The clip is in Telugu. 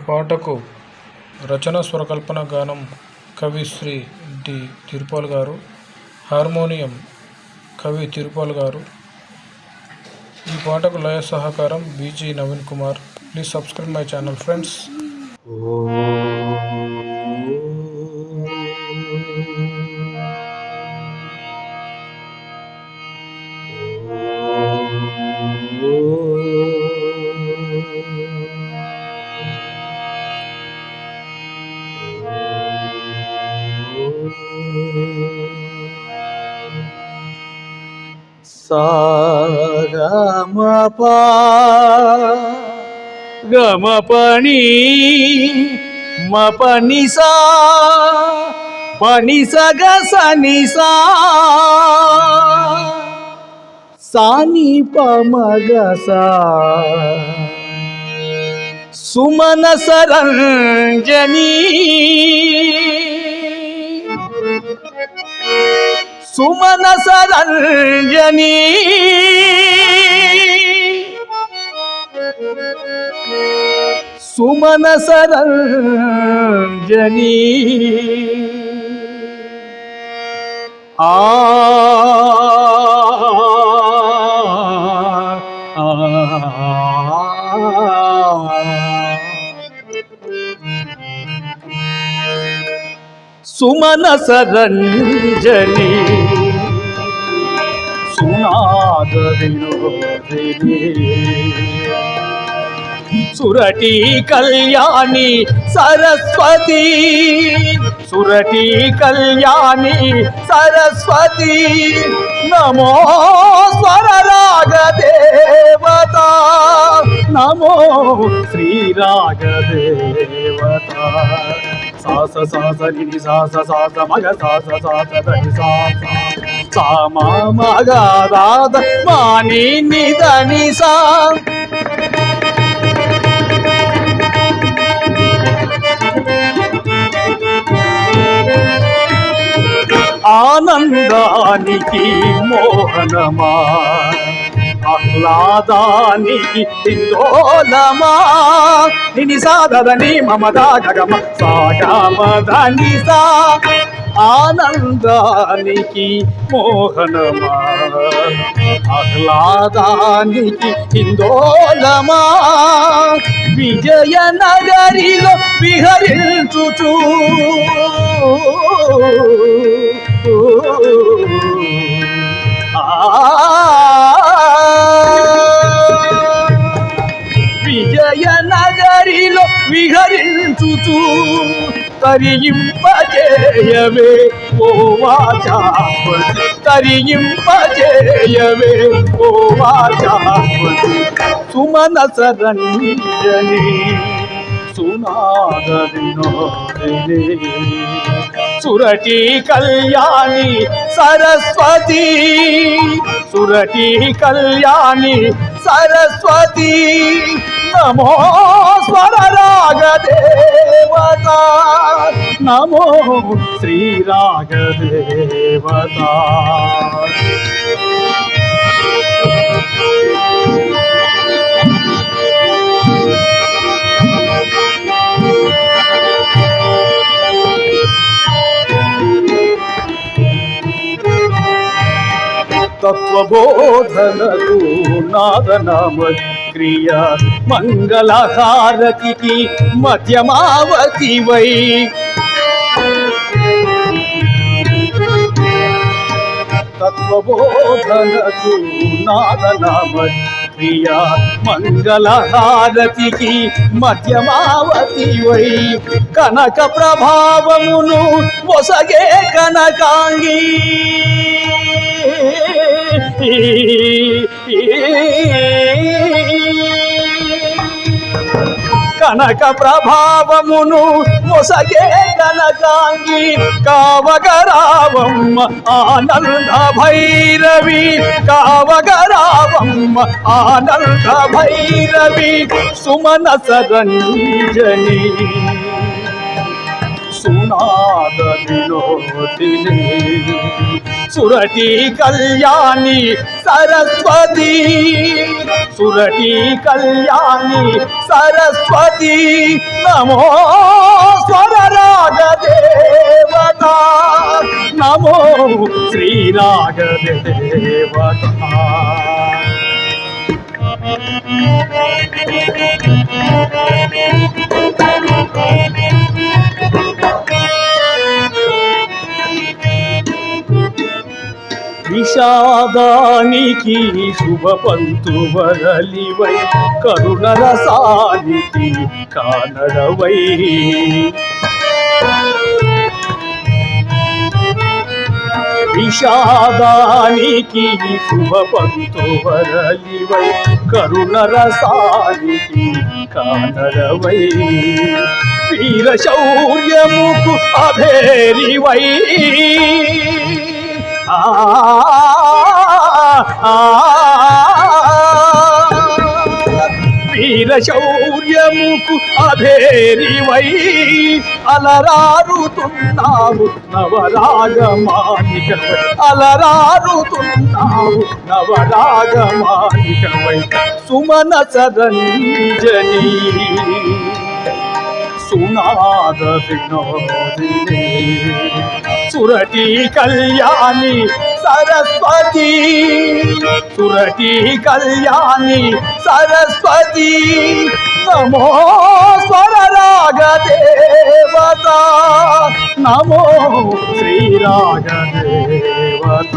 ఈ పాటకు రచన స్వరకల్పన గానం కవి శ్రీ డి. తిరుపాల్ గారు హార్మోనియం కవి తిరుపాల్ గారు. ఈ పాటకు లయ సహకారం BG Naveen Kumar. Please subscribe my channel friends. ಸಾಗಮಪ ಗಮಪಣಿ ಮಪನಿ ಸಾ ಪಣಿ ಸಗ ಸನಿ ಸಾ ಸಾನಿ ಪ ಸುಮನ ಸರಂಜನೀ సుమన సరంజనీ ఆ సుమన సరంజని సునాద వినోదిని సురటి కళ్యాణి సరస్వతి సురటి కళ్యాణి సరస్వతి నమో స్వర రాగ దేవత నమో శ్రీరాగ దేవత సాస సాస నిని సాస సాస మగ సాస సాస దని సాస సామా మాని నిదని సా. ఆనందానికి మోహనమా ఆహ్లాదానికి హిందోలమా నిని సాధదని మమదా గగమ సాగమదని సా. ఆనందానికి మోహనమా ఆహ్లాదానికి హిందోలమా విజయ నగరిలో విహరించుచూ. విజయ నగరిలో విహరించుచు చేయవే ఓ వాచా తరింపజేయవే ఓ వాచా సుమన సరంజని సునాద సురటి కళ్యాణి సరస్వతి. సురటి కళ్యాణి సరస్వతి. నమో స్వర దేవత నమో శ్రీరాగ దేవత తత్వబోధనకు నాదనామ క్రియ మంగళహారతికి మధ్యమావతి వై తత్వబోధనకు నాదనామై క్రియ మంగళహారతికి మధ్యమావతి వై కనక ప్రభావమును ఒసగే కనకాంగి కనక ప్రభావమును మొసగే కనకాంగి కావగరావమ్మ ఆనంద భైరవి కావగరావమ్మ ఆనంద భైరవి సుమన సరంజని. సునాద వినోదిని సురటి కళ్యాణి సరస్వతి. సురటి కళ్యాణి సరస్వతి. నమో స్వరరాగ దేవత నమో శ్రీరాగ దేవత Thank you. విషాదానికి శుభ పంతు వరలివై కరుణరసానికి కానడవై. విషాదానికి శుభ పంతు వరలివై కరుణరసానికి కానడవై. వీర శౌర్యముకు అభేరివై. వీర శౌర్యముకు అభేరివై అలరారుతున్నావు నవరాగమానికవై అలరారుతున్నావు నవరాగమానికవై సుమన సరంజని సునాద వినోదిని సురటి కళ్యాణి సరస్వతి సురటి కళ్యాణి సరస్వతి నమో స్వరరాగ దేవత నమో శ్రీరాగ దేవత